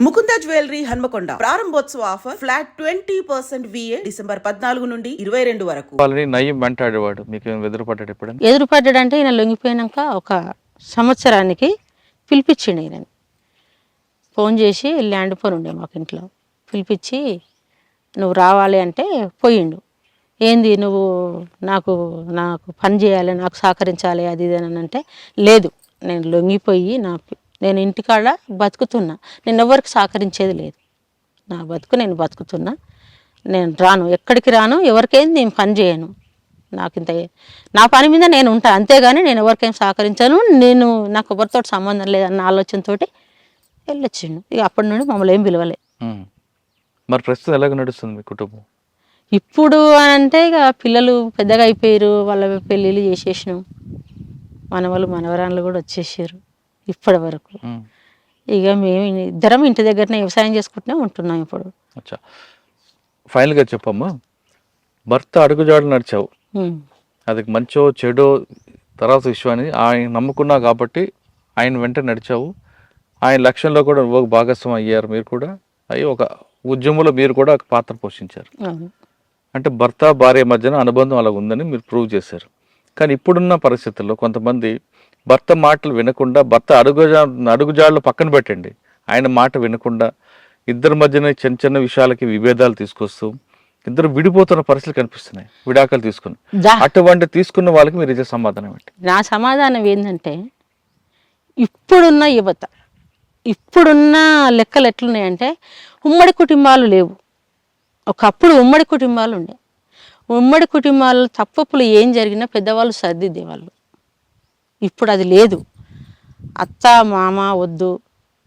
Mukunda jewellery Hanamkonda. ప్రారంభోత్సవ offer flat twenty percent VA December పద్నాలుగు నుండి ఇరవై రెండు వరకు. వాళ్ళని నయ్యం వెంటాడేవాడు మీకు ఎదురుపడ్డాడు ఎప్పుడైనా? ఎదురుపడ్డాడంటే ఈయన లొంగిపోయినాక ఒక సంవత్సరానికి పిలిపించిండు ఈయన ఫోన్ చేసి ల్యాండ్ ఫోన్ ఉండే మాకు ఇంట్లో. పిలిపించి నువ్వు రావాలి అంటే పోయిండు. ఏంది నువ్వు నాకు నాకు పని చేయాలి నాకు సహకరించాలి అది ఇది అని అంటే లేదు. నేను లొంగిపోయి నా పి- నేను ఇంటికాడ బతుకుతున్నా. నేను ఎవరికి సహకరించేది లేదు. నా బతుకు నేను బతుకుతున్నా. నేను రాను. ఎక్కడికి రాను? ఎవరికైనా నేను పని చేయను. నాకు ఇంత నా పని మీద నేను ఉంటా. అంతేగాని నేను ఎవరికైనా సహకరించాను. నేను నాకు ఎవరితో సంబంధం లేదన్న ఆలోచనతోటి వెళ్ళొచ్చిండు. ఇక అప్పటి నుండి మమ్మల్ని ఏం పిలవలే. మరి ప్రస్తుతం ఎలాగ నడుస్తుంది మీ కుటుంబం? ఇప్పుడు అని అంటే ఇక పిల్లలు పెద్దగా అయిపోయారు. వాళ్ళ పెళ్ళిళ్ళు చేసేసినాం. మనవలు మనవరాళ్ళు కూడా వచ్చేసారు. ఇప్పటి వరకు. ఇక మేము ఇద్దరం ఇంటి దగ్గరనే వ్యవసాయం చేసుకుంటూనే ఉంటున్నాం ఇప్పుడు. ఫైనల్గా చెప్పమ్మా. భర్త అడుగుజాడలు నడిచావు. అది మంచో చెడో తర్వాత విషయాన్ని ఆయన నమ్ముకున్నావు కాబట్టి ఆయన వెంట నడిచావు. ఆయన లక్ష్యంలో కూడా ఒక భాగస్వామి అయ్యారు మీరు కూడా. అయ్యి ఒక ఉద్యమంలో మీరు కూడా ఒక పాత్ర పోషించారు. అంటే భర్త భార్య మధ్యన అనుబంధం అలా ఉందని మీరు ప్రూవ్ చేశారు. కానీ ఇప్పుడున్న పరిస్థితుల్లో కొంతమంది భర్త మాటలు వినకుండా భర్త అడుగుజా అడుగుజాడలు పక్కన పెట్టండి. ఆయన మాట వినకుండా ఇద్దరి మధ్యన చిన్న చిన్న విషయాలకి విభేదాలు తీసుకొస్తూ ఇద్దరు విడిపోతున్న పరిస్థితులు కనిపిస్తున్నాయి. విడాకులు తీసుకుని. అటువంటి తీసుకున్న వాళ్ళకి మీరు ఇచ్చే సమాధానం ఏంటి? నా సమాధానం ఏంటంటే ఇప్పుడున్న యువత ఇప్పుడున్న లెక్కలు ఎట్లున్నాయంటే ఉమ్మడి కుటుంబాలు లేవు. ఒకప్పుడు ఉమ్మడి కుటుంబాలు ఉండే. ఉమ్మడి కుటుంబాలు తప్పులు ఏం జరిగినా పెద్దవాళ్ళు సర్దిద్దేవాళ్ళు ఇప్పుడు అది లేదు. అత్త మామ వద్దు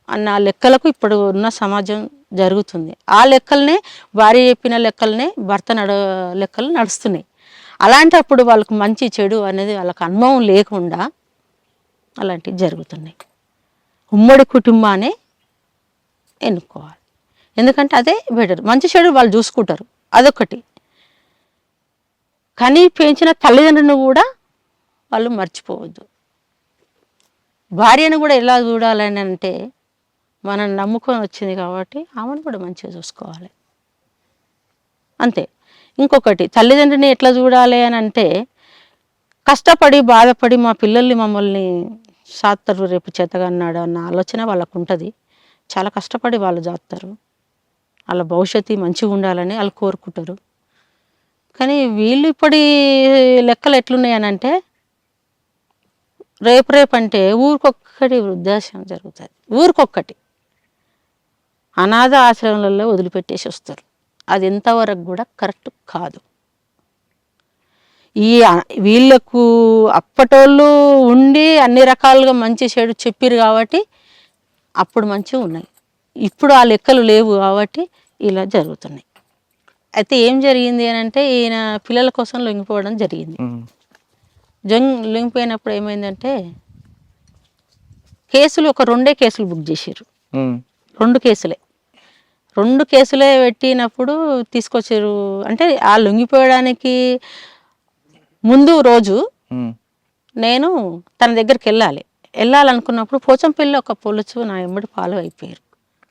అన్న లెక్కలకు ఇప్పుడు ఉన్న సమాజం జరుగుతుంది. ఆ లెక్కలనే భార్య చెప్పిన లెక్కలనే భర్త నడ లెక్కలు నడుస్తున్నాయి. అలాంటప్పుడు వాళ్ళకు మంచి చెడు అనేది వాళ్ళకి అనుభవం లేకుండా అలాంటివి జరుగుతున్నాయి. ఉమ్మడి కుటుంబాన్ని ఎన్నుకోవాలి. ఎందుకంటే అదే బెటర్. మంచి చెడు వాళ్ళు చూసుకుంటారు. అదొకటి కానీ పెంచిన తల్లిదండ్రులను కూడా వాళ్ళు మర్చిపోవద్దు. భార్యను కూడా ఎలా చూడాలని అంటే మనం నమ్ముకొని వచ్చింది కాబట్టి ఆమెను కూడా మంచిగా చూసుకోవాలి. అంతే. ఇంకొకటి తల్లిదండ్రిని ఎట్లా చూడాలి అని అంటే కష్టపడి బాధపడి మా పిల్లల్ని మమ్మల్ని సాత్తరు రేపు చేతగన్నాడు అన్న ఆలోచన వాళ్ళకు ఉంటుంది చాలా కష్టపడి వాళ్ళు జాస్తారు వాళ్ళ భవిష్యత్తు మంచిగా ఉండాలని వాళ్ళు కోరుకుంటారు. కానీ వీళ్ళు ఇప్పటి లెక్కలు ఎట్లున్నాయనంటే రేపు రేపు అంటే ఊరికొక్కటి వృద్ధాశ్రమం జరుగుతుంది. ఊరికొక్కటి. అనాథ ఆశ్రమాలలో వదిలిపెట్టేసి వస్తారు. అది ఎంతవరకు కూడా కరెక్ట్ కాదు. ఈ వీళ్ళకు అప్పటోళ్ళు ఉండి అన్ని రకాలుగా మంచి చెడు చెప్పారు కాబట్టి అప్పుడు మంచిగా ఉన్నాయి. ఇప్పుడు ఆ లెక్కలు లేవు కాబట్టి ఇలా జరుగుతున్నాయి. అయితే ఏం జరిగింది అని అంటే ఈయన పిల్లల కోసం లొంగిపోవడం జరిగింది. జంగ్ లొంగిపోయినప్పుడు ఏమైందంటే కేసులు ఒక రెండే కేసులు బుక్ చేసారు. రెండు కేసులే. రెండు కేసులే పెట్టినప్పుడు తీసుకొచ్చారు అంటే ఆ లొంగిపోయడానికి ముందు రోజు. నేను తన దగ్గరికి వెళ్ళాలి. వెళ్ళాలనుకున్నప్పుడు పోచంపల్లి ఒక పొలుచు నా ఎమ్మడి ఫాలో అయిపోయారు.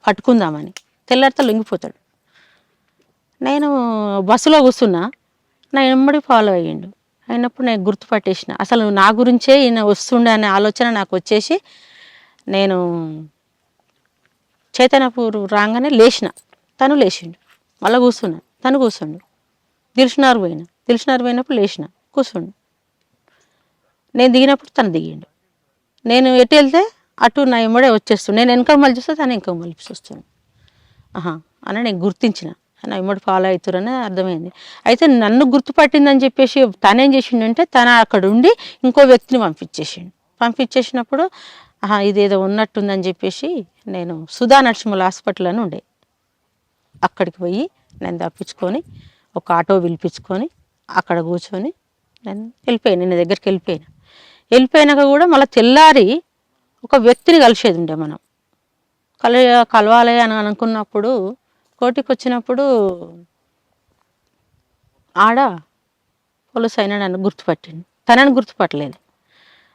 పట్టుకుందామని. తెల్లారితో లొంగిపోతాడు. నేను బస్సులో కూర్చున్నా నా ఎమ్మడి ఫాలో అయ్యిండు. అయినప్పుడు నేను గుర్తుపట్టేసిన. అసలు నా గురించే ఈయన వస్తుండే అనే ఆలోచన నాకు వచ్చేసి నేను చైతన్యపూర్ రాగానే లేచిన. తను లేచిండు. మళ్ళీ కూర్చున్నా. తను కూర్చుండు. దిల్షునార్ పోయిన. దిల్షునార్ పోయినప్పుడు లేచిన. కూర్చుండు. నేను దిగినప్పుడు తను దిగిండు. నేను ఎటు వెళ్తే అటు నా ఇమ్మడే వచ్చేస్తుండు. నేను వెనక మళ్ళీ చూస్తే తను ఇంకా మళ్ళీ వస్తుండు. ఆహా అని నేను గుర్తించిన. నా ఇమ్మడి ఫాలో అవుతారని అర్థమైంది. అయితే నన్ను గుర్తుపట్టిందని చెప్పేసి తనేం చేసిండంటే తన అక్కడ ఉండి ఇంకో వ్యక్తిని పంపించేసిండు. పంపించేసినప్పుడు ఇదేదో ఉన్నట్టుందని చెప్పేసి నేను సుధా నరసింహుల హాస్పిటల్ అని ఉండే. అక్కడికి పోయి నేను తప్పించుకొని ఒక ఆటో పిలిపించుకొని అక్కడ కూర్చొని నేను వెళ్ళిపోయాను. నేను దగ్గరికి వెళ్ళిపోయాను. వెళ్ళిపోయినాక కూడా మళ్ళీ తెల్లారి ఒక వ్యక్తిని కలిసేది ఉండే మనం. కల కలవాలి అని అనుకున్నప్పుడు కోటికి వచ్చినప్పుడు ఆడ పోలీస్ అయినా నన్ను గుర్తుపట్టింది తనని గుర్తుపట్టలేదు.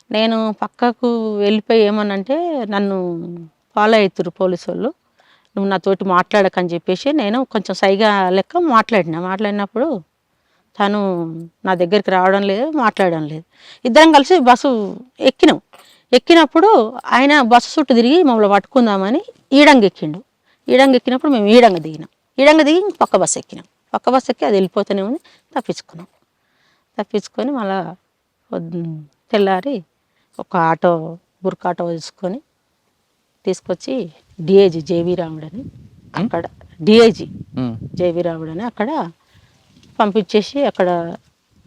నేను పక్కకు వెళ్ళిపోయి ఏమనంటే నన్ను ఫాలో అవుతురు పోలీసు వాళ్ళు నువ్వు నాతోటి మాట్లాడకని చెప్పేసి నేను కొంచెం సైగా లెక్క మాట్లాడిన. మాట్లాడినప్పుడు తను నా దగ్గరికి రావడం లేదు మాట్లాడడం లేదు. ఇద్దరం కలిసి బస్సు ఎక్కినాం. ఎక్కినప్పుడు ఆయన బస్సు చుట్టూ తిరిగి మమ్మల్ని పట్టుకుందామని ఈడంగా ఎక్కిండు ఈడంగా ఎక్కినప్పుడు మేము ఈడంగా దిగినాం. ఈడంగా దిగి పక్క బస్సు ఎక్కినాం. పక్క బస్సు ఎక్కి అది వెళ్ళిపోతూనే ఉంది. తప్పించుకున్నాం. తప్పించుకొని మళ్ళా తెల్లారి ఒక ఆటో బుర్క ఆటో తీసుకొని తీసుకొచ్చి డిఐజీ జేవి రాముడు అని అక్కడ డిఐజీ. జేవి రాముడు అని అక్కడ పంపించేసి అక్కడ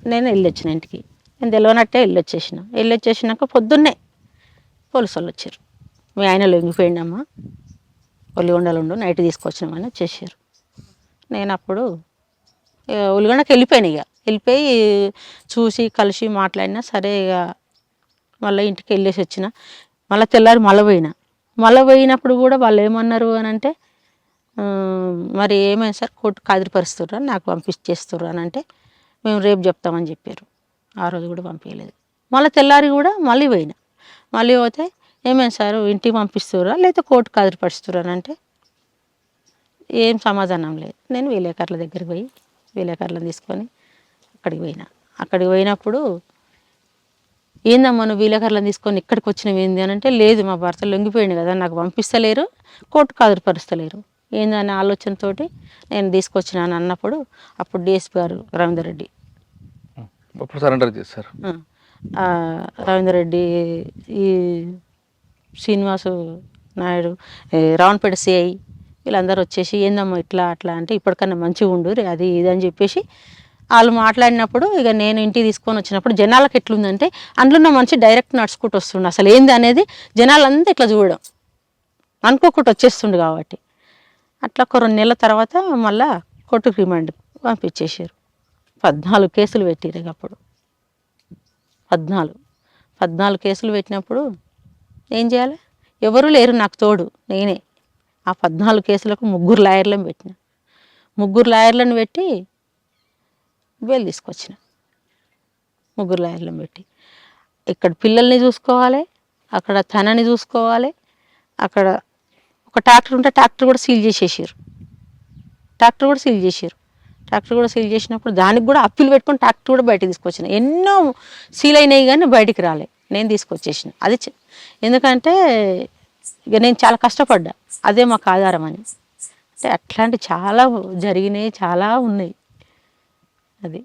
నేను వెళ్ళొచ్చిన ఇంటికి. నేను తెలియనట్టే వెళ్ళొచ్చేసిన. వెళ్ళొచ్చేసినాక పొద్దున్నే పోలీసు వాళ్ళు వచ్చారు. మీ ఆయన లొంగిపోయిండమ్మా. ఒలిగొండలు ఉండు నైట్ తీసుకొచ్చినామని వచ్చేసారు నేను అప్పుడు ఇక ఒలిగొండకి వెళ్ళిపోయాను ఇక. వెళ్ళిపోయి చూసి కలిసి మాట్లాడినా సరే ఇక మళ్ళీ ఇంటికి వెళ్ళేసి వచ్చిన. మళ్ళీ తెల్లారి మళ్ళీ పోయినా. మళ్ళీ పోయినప్పుడు కూడా వాళ్ళు ఏమన్నారు అని అంటే మరి ఏమైంది సార్ కోర్టు కాదిరిపరుస్తుర్రా నాకు పంపించేస్తుర్రు అని అంటే మేము రేపు చెప్తామని చెప్పారు. ఆ రోజు కూడా పంపించలేదు. మళ్ళీ తెల్లారి కూడా మళ్ళీ పోయినా. మళ్ళీ పోతే ఏమైంది సార్ ఇంటికి పంపిస్తుర్రా? లేకపోతే కోర్టు కాదిరిపరుస్తుర్రా అని అంటే? ఏం సమాధానం లేదు. నేను విలేకరుల దగ్గరికి పోయి విలేకరులను తీసుకొని అక్కడికి పోయినా. అక్కడికి పోయినప్పుడు ఏందమ్మా నువ్వు విలేకరులను తీసుకొని ఇక్కడికి వచ్చినవి ఏంది అని అంటే లేదు మా భర్త లొంగిపోయింది కదా నాకు పంపిస్తలేరు కోర్టు కాదురుపరుస్తలేరు ఏందనే ఆలోచనతోటి నేను తీసుకొచ్చినాను అన్నప్పుడు అప్పుడు డిఎస్పీ గారు రవీందర్ రెడ్డి. సరెండర్ చేశారు. రవీందర్ రెడ్డి ఈ శ్రీనివాసు నాయుడు రావణపేట సిఐ వీళ్ళందరూ వచ్చేసి ఏందమ్మా ఇట్లా అట్లా అంటే ఇప్పటికన్నా మంచిగా ఉండు రే అది ఇది అని చెప్పేసి వాళ్ళు మాట్లాడినప్పుడు ఇక నేను ఇంటికి తీసుకొని వచ్చినప్పుడు జనాలకు ఎట్లుందంటే అందులో ఉన్న మనిషి డైరెక్ట్ నడుచుకుంటూ వస్తుండు. అసలు ఏంది అనేది జనాలంతా ఇట్లా చూడడం. అనుకోకుండా వచ్చేస్తుండు కాబట్టి. అట్లా ఒక రెండు నెలల తర్వాత మళ్ళా కోర్టుకు రిమాండ్ పంపించేసారు పద్నాలుగు కేసులు పెట్టిరు అప్పుడు. పద్నాలుగు. పద్నాలుగు కేసులు పెట్టినప్పుడు ఏం చేయాలి? ఎవరు లేరు నాకు తోడు. నేనే. ఆ పద్నాలుగు కేసులకు ముగ్గురు లాయర్లను పెట్టిన. ముగ్గురు లాయర్లను పెట్టి బెయిల్ తీసుకొచ్చిన. ముగ్గురు లాయర్లను పెట్టి. ఇక్కడ పిల్లల్ని చూసుకోవాలి అక్కడ తనని చూసుకోవాలి అక్కడ ఒక ట్రాక్టర్ ఉంటే ట్రాక్టర్ కూడా సీల్ చేసేసారు ట్రాక్టర్ కూడా సీల్ చేసారు ట్రాక్టర్ కూడా సీల్ చేసినప్పుడు దానికి కూడా అప్పీలు పెట్టుకొని ట్రాక్టర్ కూడా బయటకు తీసుకొచ్చిన. ఎన్నో సీల్ అయినాయి కానీ బయటికి రాలే. నేను తీసుకొచ్చేసిన. అది ఎందుకంటే ఇక నేను చాలా కష్టపడ్డా. అదే మాకు ఆధారం అని. అంటే అట్లాంటి చాలా జరిగినాయి చాలా ఉన్నాయి. అది.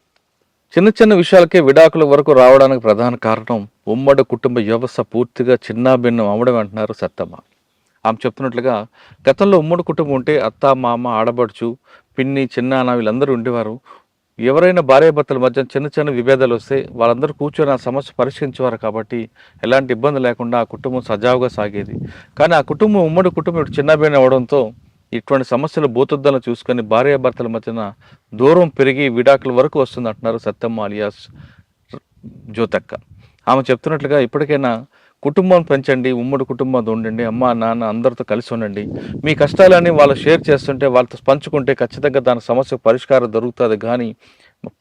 చిన్న చిన్న విషయాలకే విడాకుల వరకు రావడానికి ప్రధాన కారణం ఉమ్మడి కుటుంబ వ్యవస్థ పూర్తిగా చిన్నాభిన్నం అవడం అంటున్నారు సత్తమ్మ. ఆమె చెప్తున్నట్లుగా గతంలో ఉమ్మడి కుటుంబం ఉంటే అత్త మామ ఆడబడుచు పిన్ని చిన్నాన్న వీళ్ళందరూ ఉండేవారు. ఎవరైనా భార్యాభర్తల మధ్య చిన్న చిన్న విభేదాలు వస్తే వాళ్ళందరూ కూర్చొని ఆ సమస్య పరిష్కరించేవారు కాబట్టి ఎలాంటి ఇబ్బంది లేకుండా ఆ కుటుంబం సజావుగా సాగేది. కానీ ఆ కుటుంబం ఉమ్మడి కుటుంబం ఇప్పుడు చిన్నభిన్నం అవడంతో ఇటువంటి సమస్యలు భూతుద్దలను చూసుకొని భార్యాభర్తల మధ్యన దూరం పెరిగి విడాకుల వరకు వస్తుంది అంటున్నారు సత్యమ్మ అలియాస్ జ్యోతక్క ఆమె చెప్తున్నట్లుగా ఇప్పటికైనా కుటుంబం పెంచండి ఉమ్మడి కుటుంబం ఉండండి అమ్మ నాన్న అందరితో కలిసి ఉండండి. మీ కష్టాలని వాళ్ళు షేర్ చేస్తుంటే వాళ్ళతో పంచుకుంటే ఖచ్చితంగా దాని సమస్యకు పరిష్కారం దొరుకుతుంది. కానీ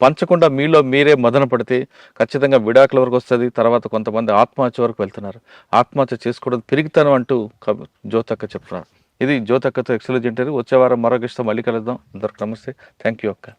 పంచకుండా మీలో మీరే మదన పడితే ఖచ్చితంగా విడాకుల వరకు వస్తుంది తర్వాత కొంతమంది ఆత్మహత్య వరకు వెళ్తున్నారు. ఆత్మహత్య చేసుకోవడం పెరుగుతాను అంటూ జ్యోతక్క చెప్తున్నారు. ఇది జ్యోతక్కతో ఎక్సలెంట్ ఇంటర్వ్యూ. వచ్చే వారం మరొక ఇష్టం మళ్ళీ కలుద్దాం. అందరికి నమస్తే. థ్యాంక్ యూ అక్క.